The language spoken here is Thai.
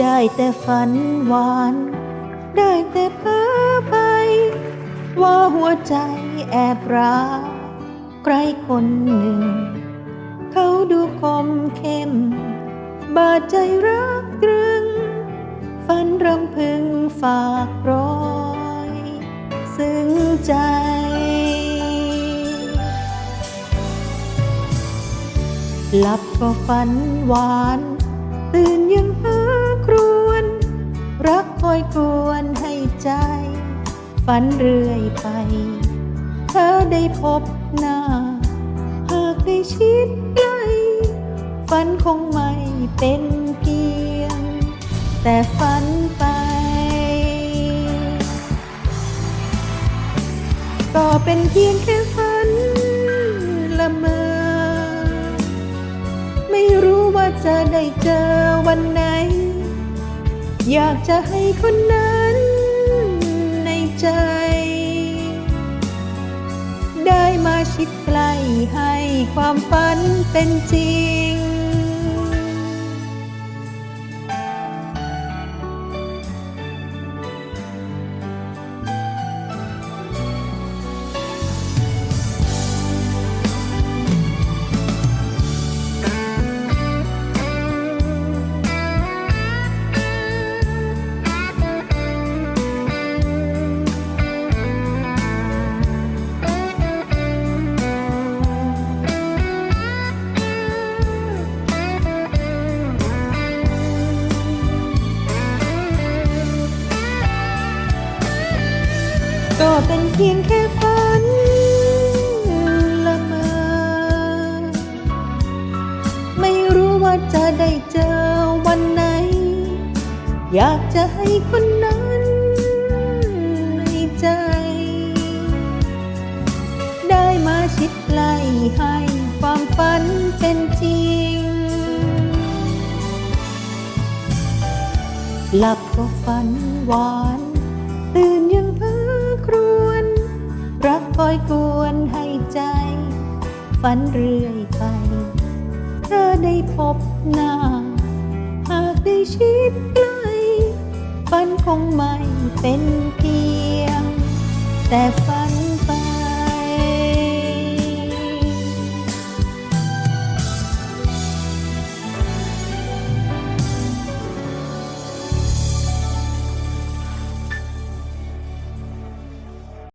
ได้แต่ฝันหวาน ได้แต่เพ้อไป ว่าหัวใจแอบรักใครคนหนึ่ง เขาดูคมเข้ม บาดใจรักตรึง ฝันรำพึงฝากรอยซึ้งใจหลับก็ฝันหวาน ตื่นยังเพ้อ รักคอยกวนให้ใจ ฝันเรื่อยไป เธอได้พบหน้า หากได้ชิดใกล้ฝันคงไม่เป็นเพียง แต่ฝันไป ก็เป็นเพียงแค่ฝันละเมอ ไม่รู้ว่าจะได้เจอวันไหน อยากจะให้คนนั้นในใจ ได้มาชิดใกล้ให้ความฝันเป็นจริง ก็เป็นเพียงแค่ฝันละเมอไม่รู้ว่าจะได้เจอวันไหน อยากจะให้คนนั้นในใจ ได้มาชิดใกล้ให้ความฝันเป็นจริง หลับก็ฝันหวาน ตื่นยังเพ้อ คอยกวนให้ใจ ฝันเรื่อยไป เธอได้พบหน้า หากได้ชิดใกล้ฝันคงไม่เป็นเพียง แต่ฝั